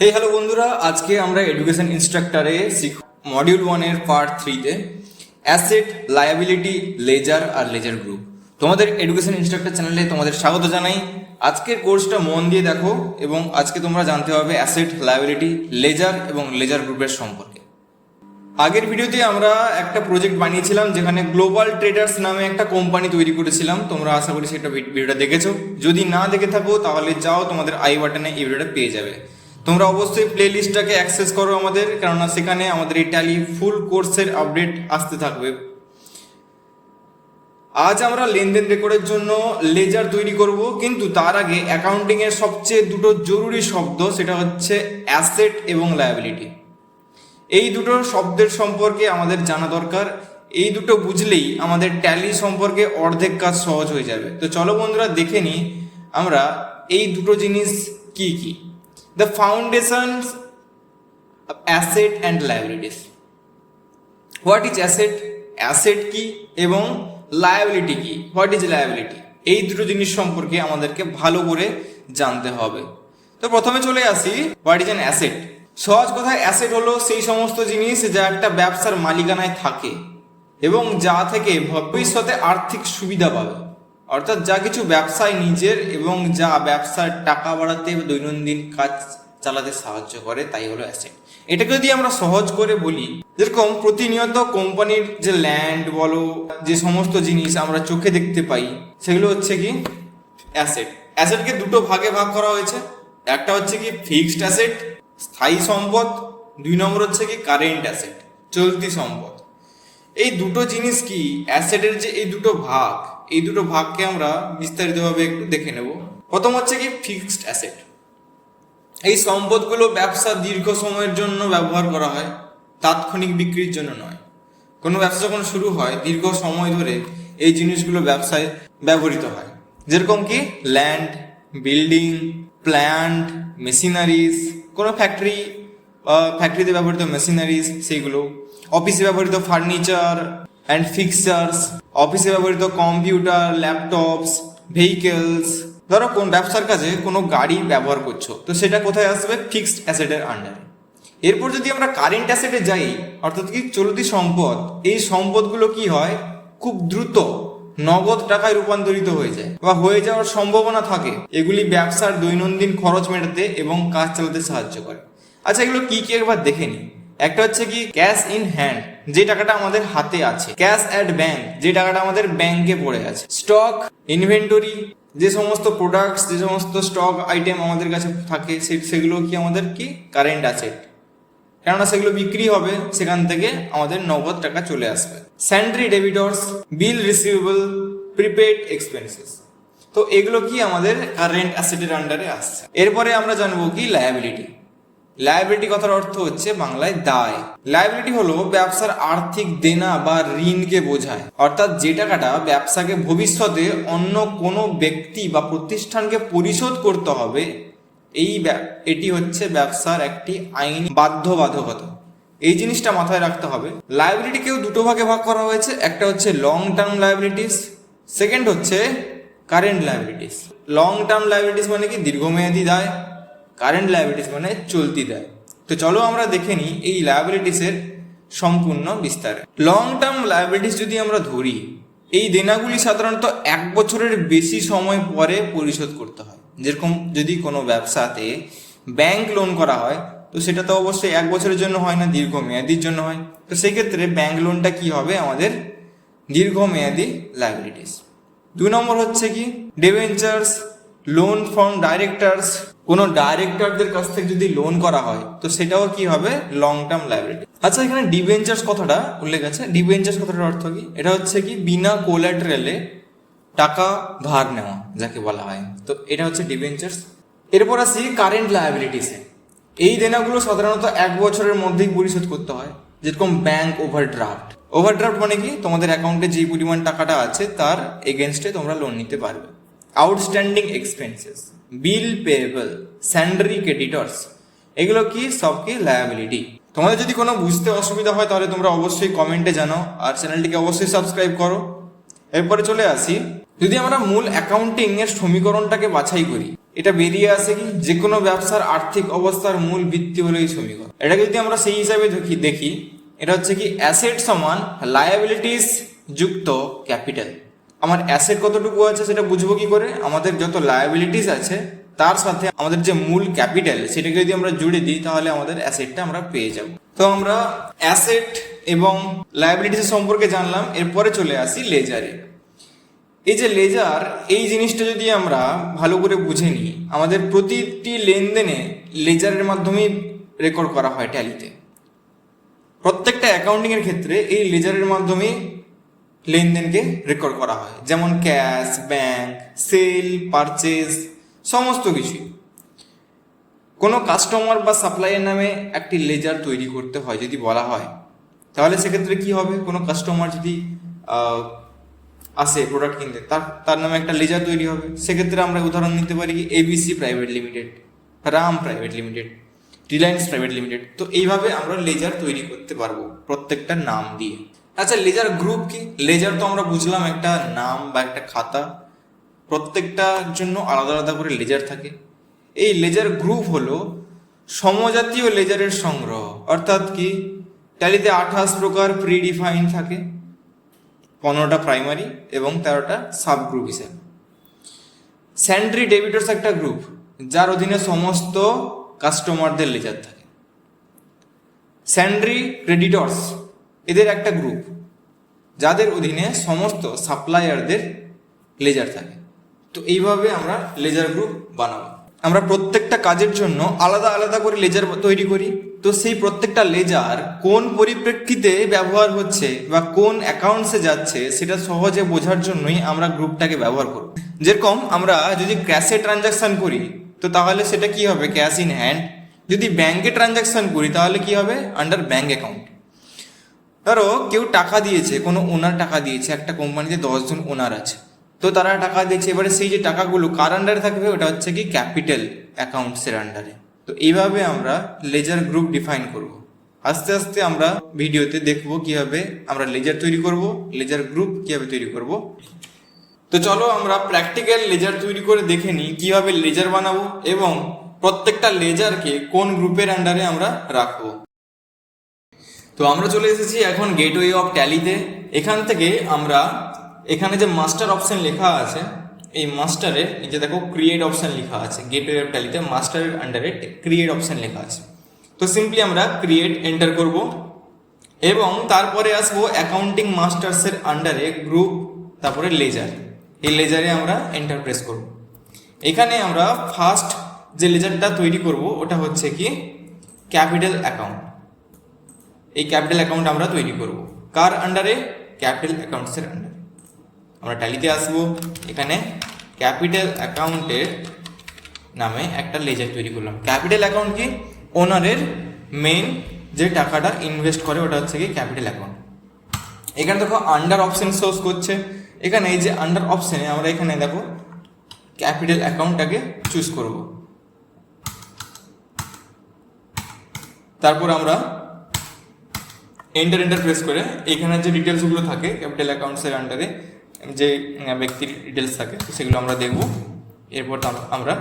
হে hello বন্ধুরা। আজকে আমরা এডুকেশন ইনস্ট্রাক্টরে শিখ মডিউল ওয়ানের পার্ট থ্রিতে অ্যাসেট লায়াবিলিটি লেজার আর লেজার গ্রুপ তোমাদের এডুকেশন ইনস্ট্রাক্টর চ্যানেলে তোমাদের স্বাগত জানাই। আজকের কোর্সটা মন দিয়ে দেখো এবং আজকে তোমরা জানতে হবে অ্যাসেট লায়াবিলিটি লেজার এবং লেজার গ্রুপের সম্পর্কে। আগের ভিডিওতে আমরা একটা প্রজেক্ট বানিয়েছিলাম যেখানে গ্লোবাল ট্রেডার্স নামে একটা কোম্পানি তৈরি করেছিলাম। তোমরা আশা করি সেটা ভিডিওটা দেখেছ। যদি না দেখে থাকো, তাহলে যাও তোমাদের আই বাটনে এই ভিডিওটা পেয়ে যাবে। তোমরা অবশ্যই প্লে লিস্টটাকে অ্যাক্সেস করো আমাদের, কেননা সেখানে আমাদের এই ট্যালি ফুল কোর্সের আপডেট আসতে থাকবে। আজ আমরা লেনদেন রেকর্ডের জন্য লেজার তৈরি করব, কিন্তু তার আগে অ্যাকাউন্টিং এর সবচেয়ে দুটো জরুরি শব্দ, সেটা হচ্ছে অ্যাসেট এবং লায়াবিলিটি এই দুটো শব্দের সম্পর্কে আমাদের জানা দরকার। এই দুটো বুঝলেই আমাদের ট্যালি সম্পর্কে অর্ধেক কাজ সহজ হয়ে যাবে। তো চলো বন্ধুরা, দেখে নিই আমরা এই দুটো জিনিস কি কি। The foundation asset and liabilities what is asset asset কি এবং লায়াবিলিটি কি? হোয়াট ইজ লায়াবিলিটি এই দুটো জিনিস সম্পর্কে আমাদেরকে ভালো করে জানতে হবে। তো প্রথমে চলে আসি হোয়াট ইজ অ্যান অ্যাসেট সহজ কথায় অ্যাসেট হলো সেই সমস্ত জিনিস যা একটা ব্যবসার মালিকানায় থাকে এবং যা থেকে ভবিষ্যতে আর্থিক সুবিধা পাবে। অর্থাৎ যা কিছু ব্যবসায় নিজের এবং যা ব্যবসার টাকা বাড়াতে দৈনন্দিন কাজ চালাতে সাহায্য করে, তাই হলো অ্যাসেট এটাকে যদি আমরা সহজ করে বলি, যেরকম প্রতিনিয়ত কোম্পানির যে ল্যান্ড বলো, যে সমস্ত জিনিস আমরা চোখে দেখতে পাই, সেগুলো হচ্ছে কি অ্যাসেট অ্যাসেটকে দুটো ভাগে ভাগ করা হয়েছে। একটা হচ্ছে কি ফিক্সড অ্যাসেট স্থায়ী সম্পদ। দুই নম্বর হচ্ছে কি কারেন্ট অ্যাসেট চলতি সম্পদ। এই দুটো জিনিস কি অ্যাসেটের যে এই দুটো ভাগ এই দুটো ভাগকে আমরা বিস্তারিতভাবে একটু দেখে নেব। প্রথম হচ্ছে কি ফিক্সড অ্যাসেট এই সম্পদগুলো ব্যবসা দীর্ঘ সময়ের জন্য ব্যবহার করা হয়, তাৎক্ষণিক বিক্রির জন্য নয়। কোনো ব্যবসা যখন শুরু হয়, দীর্ঘ সময় ধরে এই জিনিসগুলো ব্যবসায় ব্যবহৃত হয়। যেরকম কি ল্যান্ড বিল্ডিং প্ল্যান্ট মেশিনারিজ কোনো ফ্যাক্টরি ফ্যাক্টরিতে ব্যবহৃত মেশিনারিজ সেইগুলো। অফিসে ব্যবহৃত ফার্নিচার অ্যান্ড ফিক্সার্স অফিসে ব্যবহৃত কম্পিউটার ল্যাপটপস ভেহিকেলস ধরো কোন ব্যবসার কাজে কোনো গাড়ি ব্যবহার করছ, তো সেটা কোথায় আসবে? ফিক্সড অ্যাসেটের আন্ডারে এরপর যদি আমরা কারেন্ট অ্যাসেটে যাই, অর্থাৎ কি চলতি সম্পদ, এই সম্পদগুলো কি হয়? খুব দ্রুত নগদ টাকায় রূপান্তরিত হয়ে যায় বা হয়ে যাওয়ার সম্ভাবনা থাকে। এগুলি ব্যবসার দৈনন্দিন খরচ মেটাতে এবং কাজ চালাতে সাহায্য করে। আচ্ছা এগুলো কি কি একবার দেখে নিই। একটা হচ্ছে কি ক্যাশ ইন হ্যান্ড যে টাকাটা আমাদের হাতে আছে। ক্যাশ অ্যাট ব্যাংক যে টাকাটা আমাদের ব্যাংকে পড়ে আছে। স্টক ইনভেন্টরি যে সমস্ত প্রোডাক্টস যে সমস্ত স্টক আইটেম আমাদের কাছে থাকে সেগুলো কি আমাদের কি? কারেন্ট আছে। কেননা সেগুলো বিক্রি হবে, সেখান থেকে আমাদের নগদ টাকা চলে আসবে। Sundry debtors bill receivable prepaid expenses তো এগুলো কি আমাদের কারেন্ট অ্যাসেটের আন্ডারে আসছে। এরপরে আমরা জানব কি লায়াবিলিটি লায়াবিলিটি কথার অর্থ হচ্ছে বাংলায় দায়। লায়াবিলিটি হলো ব্যবসার আর্থিক দেনা বা ঋণকে বোঝায়। অর্থাৎ যে টাকাটা ব্যবসাকে ভবিষ্যতে অন্য কোনো ব্যক্তি বা প্রতিষ্ঠানকে পরিশোধ করতে হবে, এই এটি হচ্ছে ব্যবসার একটি আইন বাধ্যবাধকতা। এই জিনিসটা মাথায় রাখতে হবে। লাইবিলিটিকেও দুটো ভাগে ভাগ করা হয়েছে। একটা হচ্ছে লং টার্ম লাইবিলিটিস সেকেন্ড হচ্ছে current liabilities long term liabilities মানে কি? দীর্ঘমেয়াদী দায়। কারেন্ট লাইবিলিটিস মানে চলতি দায়। তো চলো আমরা দেখে নিই এই লাইবিলিটিসের সম্পূর্ণ বিস্তারে। লং টার্ম লাইবিলিটিস যদি আমরা ধরি, এই দেনাগুলি সাধারণত এক বছরের বেশি সময় পরে পরিশোধ করতে হয়। যেরকম যদি কোনো ব্যবসাতে ব্যাংক লোন করা হয়, তো সেটা তো অবশ্যই এক বছরের জন্য হয় না, দীর্ঘমেয়াদির জন্য হয়। তো সেক্ষেত্রে ব্যাংক লোনটা কি হবে? আমাদের দীর্ঘমেয়াদী লাইবিলিটিস দুই নম্বর হচ্ছে কি? ডিভেঞ্চার্স লোন ফ্রম ডাইরেক্টরস কোনো ডাইরেক্টরদের কাছ থেকে যদি লোন করা হয়, তো সেটাও কি হবে? লং টার্ম লাইবিলিটি আচ্ছা এখানে ডিভেঞ্চার্স কথাটা উল্লেখ আছে। ডিভেঞ্চার্স কথাটার অর্থ কি? এটা হচ্ছে কি, বিনা কোল্যাটারেলে টাকা ধার নেওয়া, যাকে বলা হয়। তো এটা হচ্ছে ডিভেঞ্চার্স এরপর আসি কারেন্ট লায়াবিলিটিসে এই দেনাগুলো সাধারণত এক বছরের মধ্যেই পরিশোধ করতে হয়, যেরকম ব্যাংক ওভারড্রাফট ওভারড্রাফট মানে কি? তোমাদের অ্যাকাউন্টে যে পরিমাণ টাকাটা আছে, তার এগেনস্টে তোমরা লোন নিতে পারবে। Outstanding expenses bill payable sundry creditors এগুলো কি? সব কি লায়াবিলিটি তোমাদের যদি কোনো বুঝতে অসুবিধা হয়, তাহলে তোমরা অবশ্যই কমেন্টে জানাও, আর চ্যানেলটিকে অবশ্যই সাবস্ক্রাইব করো। এরপরে চলে আসি। যদি আমরা মূল অ্যাকাউন্টিং এর সমীকরণটাকে বাছাই করি, এটা বেরিয়ে আসে কি? যে কোনো ব্যবসার আর্থিক অবস্থার মূল ভিত্তি হলো এই সমীকরণ। এটাকে যদি আমরা সেই হিসাবে দেখি দেখি, এটা হচ্ছে কি অ্যাসেট সমান লায়াবিলিটিস যুক্ত ক্যাপিটাল আমার অ্যাসেট কতটুকু আছে সেটা বুঝব কি করে? আমাদের যত লায়াবিলিটিস আছে, তার সাথে আমাদের যে মূল ক্যাপিটাল সেটাকে যদি আমরা জুড়ে দিই, তাহলে আমাদের অ্যাসেটটা আমরা পেয়ে যাব। তো আমরা অ্যাসেট এবং লায়াবিলিটিস সম্পর্কে জানলাম, এরপরে চলে আসি লেজারে এই যে লেজার এই জিনিসটা যদি আমরা ভালো করে বুঝে নিই, আমাদের প্রতিটি লেনদেনে লেজারের মাধ্যমেই রেকর্ড করা হয় ট্যালিতে প্রত্যেকটা অ্যাকাউন্টিংয়ের ক্ষেত্রে এই লেজারের মাধ্যমে লেনদেনকে রেকর্ড করা হয়। যেমন ক্যাশ ব্যাংক সেল পারচেজ সমস্ত কিছুই। কোনো কাস্টমার বা সাপ্লাইয়ের নামে একটি লেজার তৈরি করতে হয়, যদি বলা হয়। তাহলে সেক্ষেত্রে কি হবে? কোনো কাস্টমার যদি আসে প্রোডাক্ট কিনতে, তার তার নামে একটা লেজার তৈরি হবে। সেক্ষেত্রে আমরা উদাহরণ নিতে পারি কি ABC private limited Ram private limited Reliance private limited তো এইভাবে আমরা লেজার তৈরি করতে পারব প্রত্যেকটা নাম দিয়ে। আচ্ছা লেজার গ্রুপ কি? লেজার তো আমরা বুঝলাম একটা নাম বা একটা খাতা। প্রত্যেকটার জন্য আলাদা আলাদা করে লেজার থাকে। এই লেজার গ্রুপ হলো সমজাতীয় লেজারের সংগ্রহ। অর্থাৎ কি? ট্যালিতে আঠাশ প্রকার প্রি ডিফাইন থাকে। পনেরোটা প্রাইমারি এবং তেরোটা সাব গ্রুপ হিসেবে। স্যান্ড্রি ডেবিটর্স একটা গ্রুপ যার অধীনে সমস্ত কাস্টমারদের লেজার থাকে। স্যান্ড্রি ক্রেডিটর্স এদের একটা গ্রুপ যাদের অধীনে সমস্ত সাপ্লায়ারদের লেজার থাকে। তো এইভাবে আমরা লেজার গ্রুপ বানাবো। আমরা প্রত্যেকটা কাজের জন্য আলাদা আলাদা করে লেজার তৈরি করি। তো সেই প্রত্যেকটা লেজার কোন পরিপ্রেক্ষিতে ব্যবহার হচ্ছে বা কোন অ্যাকাউন্টসে যাচ্ছে, সেটা সহজে বোঝার জন্যই আমরা গ্রুপটাকে ব্যবহার করব যেরকম আমরা যদি ক্যাশে ট্রানজাকশন করি, তো তাহলে সেটা কি হবে? ক্যাশ ইন হ্যান্ড যদি ব্যাংকে ট্রানজাকশন করি, তাহলে কি হবে? আন্ডার ব্যাংক অ্যাকাউন্ট ধরো কেউ টাকা দিয়েছে, কোনো ওনার টাকা দিয়েছে, একটা কোম্পানিতে দশজন ওনার আছে। তো তারা টাকা দিয়েছে, এবারে সেই যে টাকাগুলো কার আন্ডারে থাকবে ওটা হচ্ছে কি ক্যাপিটাল অ্যাকাউন্টসের আন্ডারে তো এইভাবে আমরা লেজার গ্রুপ ডিফাইন করব। আস্তে আস্তে আমরা ভিডিওতে দেখব কীভাবে আমরা লেজার তৈরি করব লেজার গ্রুপ কীভাবে তৈরি করব। তো চলো আমরা প্র্যাকটিক্যাল লেজার তৈরি করে দেখে নিই, কীভাবে লেজার বানাবো এবং প্রত্যেকটা লেজারকে কোন গ্রুপের আন্ডারে আমরা রাখব। তো আমরা চলে এসেছি এখন গেটওয়ে অফ ট্যালিতে এখান থেকে আমরা, এখানে যে মাস্টার অপশন লেখা আছে, এই মাস্টারে নিচে দেখো ক্রিয়েট অপশন লেখা আছে গেটওয়ে অফ ট্যালিতে মাস্টারের আন্ডারে ক্রিয়েট অপশন লেখা আছে। তো সিম্পলি আমরা ক্রিয়েট এন্টার করব। এবং তারপরে আসব অ্যাকাউন্টিং মাস্টার্সের আন্ডারে গ্রুপ তারপরে লেজার এই লেজারে আমরা এন্টার প্রেস করব। এখানে আমরা ফার্স্ট যে লেজারটা তৈরি করব, ওটা হচ্ছে কি ক্যাপিটাল অ্যাকাউন্ট এই ক্যাপিটাল অ্যাকাউন্ট আমরা তৈরি করব। কার আন্ডারে ক্যাপিটাল অ্যাকাউন্টসের আন্ডারে আমরা ট্যালিতে আসব। এখানে ক্যাপিটাল অ্যাকাউন্টের নামে একটা লেজার তৈরি করলাম। ক্যাপিটাল অ্যাকাউন্ট কি? ওনারের মেন যে টাকাটা ইনভেস্ট করে, ওটা হচ্ছে কি ক্যাপিটাল অ্যাকাউন্ট এখানে দেখো আন্ডার অপশন সোর্স করছে। এখানে এই যে আন্ডার অপশনে আমরা এখানে দেখো ক্যাপিটাল অ্যাকাউন্টটাকে চুজ করব। তারপর আমরা এন্টার এন্টার প্রেস করে এখানে যে ডিটেলসগুলো থাকে ক্যাপিটাল অ্যাকাউন্টসের আন্ডারে যে ব্যক্তির ডিটেলস থাকে সেগুলো আমরা দেখব। এরপর আমরা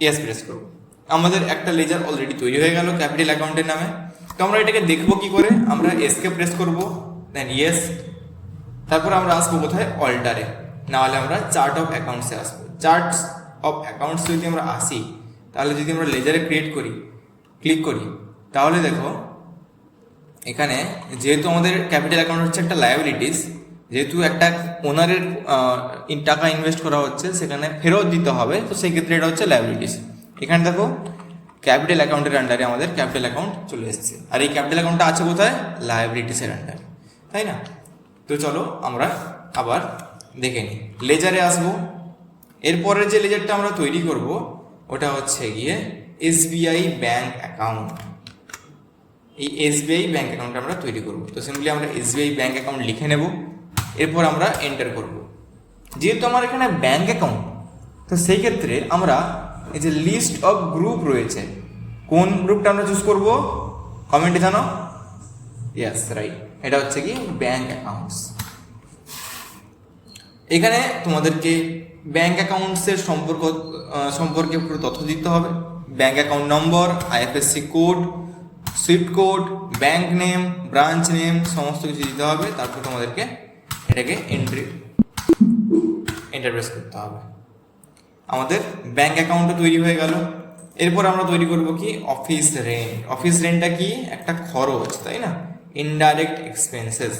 ইয়েস প্রেস করব। আমাদের একটা লেজার অলরেডি তৈরি হয়ে গেল ক্যাপিটাল অ্যাকাউন্টের নামে। তো আমরা এটাকে দেখব কি করে? আমরা এসকে প্রেস করব দেন ইয়েস তারপর আমরা আসব কোথায়? অল্টারে নাহলে আমরা চার্ট অফ অ্যাকাউন্টসে আসব। চার্টস অফ অ্যাকাউন্টস যদি আমরা আসি, তাহলে যদি আমরা লেজারে ক্রিয়েট করি ক্লিক করি তাহলে দেখো, এখানে যেহেতু আমাদের ক্যাপিটাল অ্যাকাউন্ট হচ্ছে একটা লায়াবিলিটিস যেহেতু একটা ওনারের টাকা ইনভেস্ট করা হচ্ছে, সেখানে ফেরত দিতে হবে, তো সেই ক্ষেত্রে এটা হচ্ছে লায়াবিলিটিস এখানে দেখো ক্যাপিটাল অ্যাকাউন্টের আন্ডারে আমাদের ক্যাপিটাল অ্যাকাউন্ট চলে এসেছে। আর এই ক্যাপিটাল অ্যাকাউন্টটা আছে কোথায়? লায়াবিলিটিসের আন্ডারে তাই না? তো চলো আমরা আবার দেখে নিই। লেজারে আসব। এরপরে যে লেজারটা আমরা তৈরি করব, ওটা হচ্ছে গিয়ে এসবিআই ব্যাংক অ্যাকাউন্ট এই এসবিআই ব্যাঙ্ক অ্যাকাউন্ট আমরা তৈরি করব। তো সিম্পলি আমরা এসবিআই ব্যাঙ্ক অ্যাকাউন্ট লিখে নেব, এরপর আমরা এন্টার করব। যেহেতু আমার এখানে ব্যাঙ্ক অ্যাকাউন্ট তো সেই ক্ষেত্রে আমরা এই যে লিস্ট অফ গ্রুপ রয়েছে, কোন গ্রুপটা আমরা চুজ করব? কমেন্টে জানো? ইয়াস রাইট এটা হচ্ছে কি ব্যাঙ্ক অ্যাকাউন্টস এখানে তোমাদেরকে ব্যাঙ্ক অ্যাকাউন্টসের সম্পর্ক সম্পর্কে পুরো তথ্য দিতে হবে। Bank account number IFSC code swift code bank name branch name সমস্ত কিছু দিতে হবে, তারপর তোমাদেরকে এটাকে এন্ট্রি ইন্টারপ্রেস করতে হবে। আমাদের ব্যাঙ্ক অ্যাকাউন্টও তৈরি হয়ে গেল। এরপর আমরা তৈরি করব কি? অফিস রেন্ট অফিস রেন্টটা কি? একটা খরচ, তাই না? ইনডাইরেক্ট এক্সপেন্সেস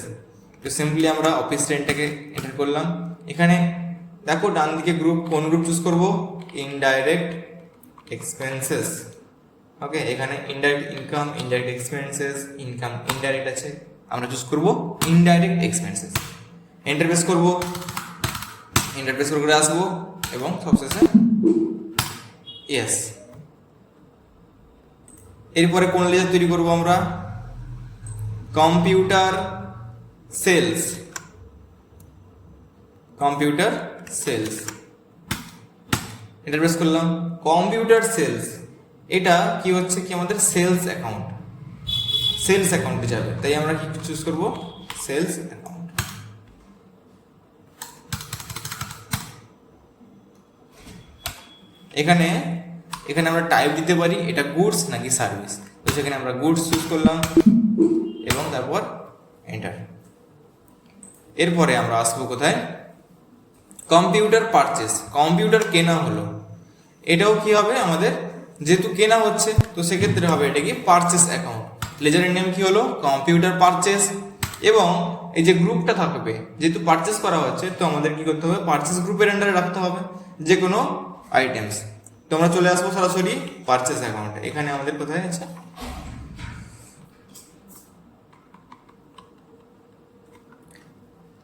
তো সিম্পলি আমরা অফিস রেন্টটাকে এন্টার করলাম। এখানে দেখো ডান দিকে গ্রুপ কোন গ্রুপ চুজ করব? ইনডাইরেক্ট এক্সপেন্সেস ওকে এখানে indirect income indirect expenses income indirect আছে। আমরা চুজ করব ইনডাইরেক্ট এক্সপেন্সেস এন্টারপ্রেস করব। ইন্টারফেস করে আসব এবং সবশেষে ইয়েস এরপরে কোন লেজার তৈরি করব আমরা? Computer sales computer sales enter press করলাম। কম্পিউটার সেলস এটা কি হচ্ছে কি আমাদের সেলস অ্যাকাউন্ট সেলস অ্যাকাউন্টে যাবে। তাই আমরা কি চুজ করব? সেলস অ্যাকাউন্ট এখানে এখানে আমরা টাইপ দিতে পারি, এটা গুডস নাকি সার্ভিস তো সেখানে আমরা গুডস চুজ করলাম এবং তারপর এন্টার এরপরে আমরা আসব কোথায়? কম্পিউটার পারচেস কম্পিউটার কেনা হলো। এটাও কি হবে আমাদের যেহেতু কেনা হচ্ছে, তো সেক্ষেত্রে হবে এটা কি পারচেস অ্যাকাউন্ট লেজারের নেম কি হলো? কম্পিউটার পারচেস এবং এই যে গ্রুপটা থাকবে, যেহেতু পারচেস করা হচ্ছে, তো আমাদের কি করতে হবে? পারচেস গ্রুপের আন্ডারে রাখতে হবে যে কোনো আইটেমস তোমরা চলে আসব সরাসরি পারচেস অ্যাকাউন্টে এখানে আমাদের কোথায় আছে?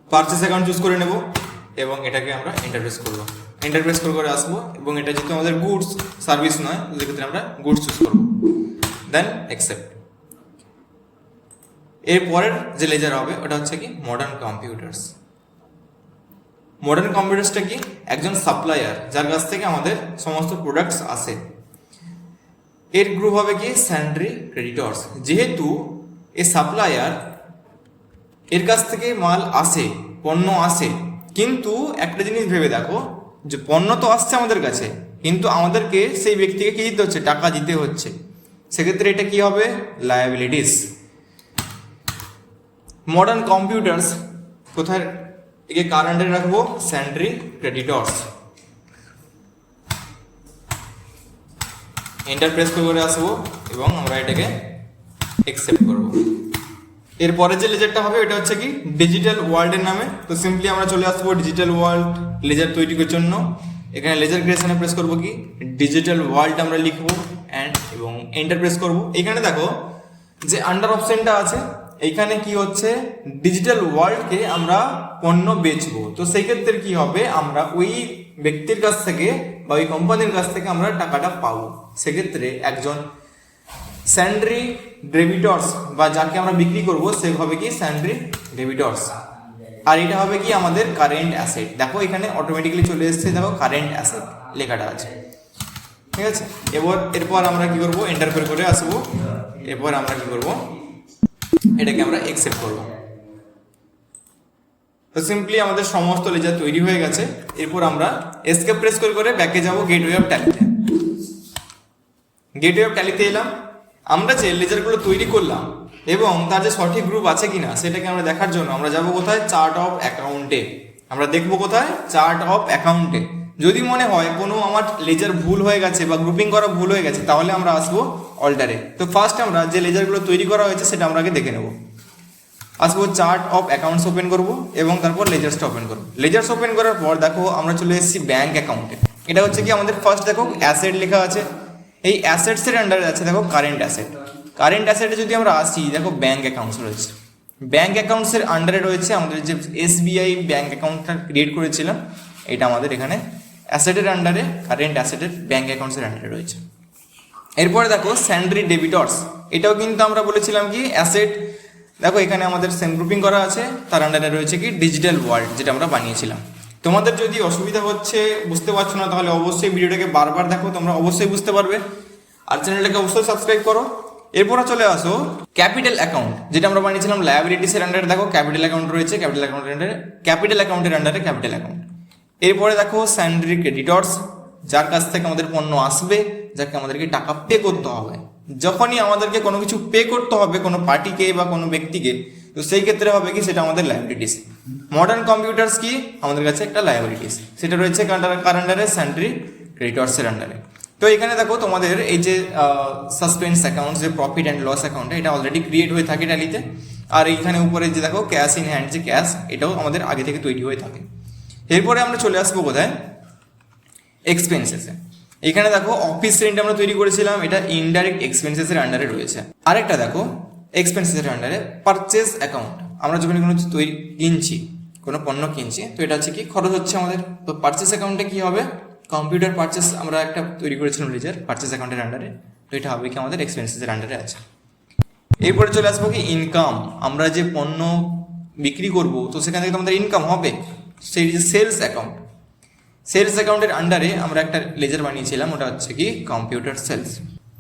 পারচেস অ্যাকাউন্ট চুজ করে নেব এবং এটাকে আমরা ইন্টারপ্রেস করব। ইন্টারপ্রেস করে করে আসব এবং এটা যেহেতু আমাদের গুডস সার্ভিস নয় সেক্ষেত্রে আমরা গুডস চুজ করব। দেন অ্যাকসেপ্ট এর পরের যে লেজার হবে, ওটা হচ্ছে কি? মডার্ন কম্পিউটার্স মডার্ন কম্পিউটার্সটা কি? একজন সাপ্লায়ার যার কাছ থেকে আমাদের সমস্ত প্রোডাক্টস আসে। এর গ্রুপ হবে কি? স্যান্ড্রি ক্রেডিটর্স যেহেতু এ সাপ্লায়ার এর কাছ থেকে মাল আসে, পণ্য আসে, কিন্তু একটা জিনিস ভেবে দেখো যে পণ্য তো আসছে আমাদের কাছে, কিন্তু আমাদেরকে সেই ব্যক্তিকে কি দিতে হচ্ছে? টাকা দিতে হচ্ছে। সেক্ষেত্রে এটা কি হবে? লায়াবিলিটিস মডার্ন কম্পিউটার্স কোথায় একে কারেন্টে রাখব? স্যান্ড্রি ক্রেডিটর্স এন্টার প্রেস করে আসব এবং আমরা এটাকে অ্যাকসেপ্ট করব। এরপরে যে লেজারটা হবে, এটা হচ্ছে কি? ডিজিটাল ওয়ার্ল্ডের নামে। তো সিম্পলি আমরা চলে আসব ডিজিটাল ওয়ার্ল্ড লেজার তৈরির জন্য। এখানে লেজার ক্রিয়েশনে প্রেস করব কি? ডিজিটাল ওয়ার্ল্ড আমরা লিখব অ্যান্ড এবং এন্টার প্রেস করব। এখানে দেখো যে আন্ডার অপশনটা আছে। এইখানে কি হচ্ছে? ডিজিটাল ওয়ার্ল্ডকে আমরা পণ্য বেচবো। তো সেই ক্ষেত্রে কি হবে? আমরা ওই ব্যক্তির কাছ থেকে বা ওই কোম্পানির কাছ থেকে আমরা টাকাটা পাবো। সেক্ষেত্রে একজন স্যান্ড্রি ডেবিটর্স, বা যাকে আমরা বিক্রি করব, সে হবে কি স্যান্ড্রি ডেবিটর্স। আর এটা হবে কি আমাদের কারেন্ট অ্যাসেট দেখো, এখানে অটোমেটিক্যালি চলে এসেছে, দেখো কারেন্ট অ্যাসেট লেখাটা আছে। ঠিক আছে? এবার, এরপর আমরা কি করব? এন্টার করে করে আসব। এরপর আমরা কি করব? এটাকে আমরা অ্যাকসেপ্ট করব। তো সিম্পলি আমাদের সমস্ত লেজার তৈরি হয়ে গেছে। এরপর আমরা এসকেপ প্রেস করে করে ব্যাকে যাব গেটওয়ে অফ ট্যালিতে গেটওয়ে অফ ট্যালিতে এলাম। আমরা যে লেজারগুলো তৈরি করলাম এবং তার যে সঠিক গ্রুপ আছে কিনা সেটাকে আমরা দেখার জন্য আমরা যাব কোথায়? চার্ট অফ অ্যাকাউন্টে। আমরা দেখব কোথায়? চার্ট অফ অ্যাকাউন্টে। যদি মনে হয় কোনো আমার লেজার ভুল হয়ে গেছে বা গ্রুপিং করা ভুল হয়ে গেছে, তাহলে আমরা আসব অল্টারে। তো ফার্স্ট আমরা যে লেজারগুলো তৈরি করা হয়েছে সেটা আমরা আগে দেখে নেব। আসব চার্ট অফ অ্যাকাউন্টস ওপেন করব এবং তারপর লেজার্সটা ওপেন করব। লেজার্স ওপেন করার পর দেখো আমরা চলে এসেছি ব্যাংক অ্যাকাউন্টে। এটা হচ্ছে কি আমাদের ফার্স্ট দেখো অ্যাসেট লেখা আছে। এই অ্যাসেটসের আন্ডারে আছে, দেখো কারেন্ট অ্যাসেট কারেন্ট অ্যাসেটে যদি আমরা আসি, দেখো ব্যাংক অ্যাকাউন্টস রয়েছে। ব্যাংক অ্যাকাউন্টসের আন্ডারে রয়েছে আমাদের যে এসবিআই ব্যাংক অ্যাকাউন্টটা ক্রিয়েট করেছিলাম, এটা আমাদের এখানে অ্যাসেটের আন্ডারে কারেন্ট অ্যাসেটের ব্যাংক অ্যাকাউন্টসের আন্ডারে রয়েছে। এরপরে দেখো স্যান্ড্রি ডেবিটর্স এটাও কিন্তু আমরা বলেছিলাম কি অ্যাসেট দেখো এখানে আমাদের সেম গ্রুপিং করা আছে, তার আন্ডারে রয়েছে কি ডিজিটাল ওয়ার্ল্ড যেটা আমরা বানিয়েছিলাম। তোমাদের যদি অসুবিধা হচ্ছে, বুঝতে পারছ না, তাহলে অবশ্যই ভিডিওটাকে বারবার দেখো, তোমরা অবশ্যই বুঝতে পারবে। আর চ্যানেলটাকে অবশ্যই সাবস্ক্রাইব করো। এরপরে চলে আসো, ক্যাপিটাল অ্যাকাউন্ট, যেটা আমরা বানিয়েছিলাম লায়াবিলিটিসের আন্ডারে দেখো ক্যাপিটাল অ্যাকাউন্ট রয়েছে ক্যাপিটাল অ্যাকাউন্টের আন্ডারে ক্যাপিটাল অ্যাকাউন্টের আন্ডারে ক্যাপিটাল অ্যাকাউন্ট এরপরে দেখো স্যান্ড্রি ক্রেডিটর্স যার কাছ থেকে আমাদের পণ্য আসবে, যাকে আমাদেরকে টাকা পে করতে হবে। যখনই আমাদেরকে কোনো কিছু পে করতে হবে কোনো পার্টিকে বা কোনো ব্যক্তিকে, তো সেই ক্ষেত্রে হবে কি, সেটা আমাদের লাইবিলিটিস মডার্ন কম্পিউটার্স কি? আমাদের কাছে একটা লাইবিলিটিস সেটা রয়েছে কার আন্ডারে স্যান্ড্রি ক্রেডিটর্সের আন্ডারে তো এখানে দেখো তোমাদের এই যে সাসপেন্স অ্যাকাউন্ট যে প্রফিট অ্যান্ড লস অ্যাকাউন্ট এটা অলরেডি ক্রিয়েট হয়ে থাকে ট্যালিতে আর এইখানে উপরে যে দেখো ক্যাশ ইন হ্যান্ড যে ক্যাশ এটাও আমাদের আগে থেকে তৈরি হয়ে থাকে। এরপরে আমরা চলে আসব কোথায়? এক্সপেন্সেসে এখানে দেখো অফিস রেন্ট আমরা তৈরি করেছিলাম, এটা ইনডাইরেক্ট এক্সপেন্সেসের আন্ডারে রয়েছে। আরেকটা দেখো এক্সপেন্সেসের আন্ডারে পারচেস অ্যাকাউন্ট আমরা যখন কোনো তৈরি কিনছি, কোনো পণ্য কিনছি, তো এটা হচ্ছে কি, খরচ হচ্ছে আমাদের, তো পারচেস অ্যাকাউন্টে কি হবে? কম্পিউটার পারচেস আমরা একটা তৈরি করেছিলাম লেজার পারচেস অ্যাকাউন্টের আন্ডারে তো এটা হবে কি আমাদের এক্সপেন্সেসের আন্ডারে আছে। এরপরে চলে আসব কি ইনকাম আমরা যে পণ্য বিক্রি করব, তো সেখান থেকে তো আমাদের ইনকাম হবে, সেই যে সেলস অ্যাকাউন্ট সেলস অ্যাকাউন্টের আন্ডারে আমরা একটা লেজার বানিয়েছিলাম, ওটা হচ্ছে কি কম্পিউটার সেলস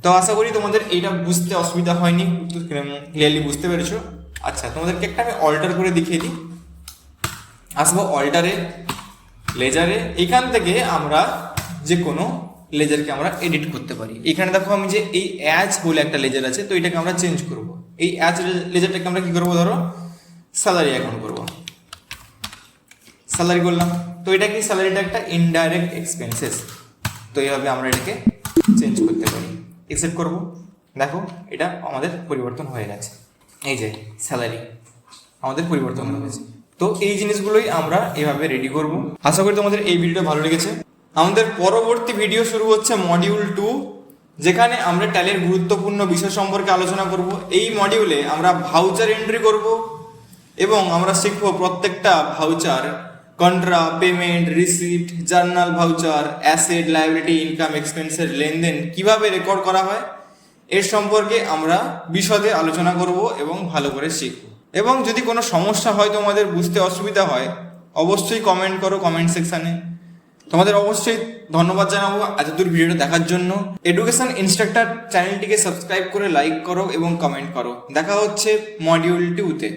তো আশা করি তোমাদের এইটা বুঝতে অসুবিধা হয়নি ক্লিয়ারলি বুঝতে পেরেছ। আচ্ছা তোমাদেরকে একটা আমি অল্টার করে দেখিয়ে দিই। আসব অল্টারে লেজারে এখান থেকে আমরা যে কোনো লেজারকে আমরা এডিট করতে পারি। এখানে দেখো আমি যে এই অ্যাজ বলে একটা লেজার আছে, তো এটাকে আমরা চেঞ্জ করব। এই অ্যাচ লেজারটাকে আমরা কি করব ধরো? স্যালারি অ্যাকাউন্ট করব। স্যালারি করলাম তো এটা কি? স্যালারিটা একটা ইনডাইরেক্ট এক্সপেন্সেস তো এইভাবে আমরা এটাকে চেঞ্জ করতে পারি। এক্সেপ্ট করব। দেখো, এটা আমাদের পরিবর্তন হয়ে গেছে। এই যে স্যালারি আমাদের পরিবর্তন হয়ে গেছে। তো এই জিনিসগুলোই আমরা এভাবে রেডি করব। আশা করি তোমাদের এই ভিডিওটা ভালো লেগেছে। আমাদের পরবর্তী ভিডিও শুরু হচ্ছে মডিউল টু যেখানে আমরা ট্যালের গুরুত্বপূর্ণ বিষয় সম্পর্কে আলোচনা করব। এই মডিউলে আমরা ভাউচার এন্ট্রি করব এবং আমরা শিখব প্রত্যেকটা voucher contra payment receipt journal voucher asset liability income এক্সপেন্সের লেনদেন কীভাবে রেকর্ড করা হয়। এর সম্পর্কে আমরা বিশদে আলোচনা করব এবং ভালো করে শিখব। এবং যদি কোনো সমস্যা হয় তোমাদের বুঝতে অসুবিধা হয়, অবশ্যই কমেন্ট করো কমেন্ট সেকশানে তোমাদের অবশ্যই ধন্যবাদ জানাব এতদূর ভিডিওটা দেখার জন্য। এডুকেশন ইনস্ট্রাক্টর চ্যানেলটিকে সাবস্ক্রাইব করে লাইক করো এবং কমেন্ট করো। দেখা হচ্ছে মডিউল টুতে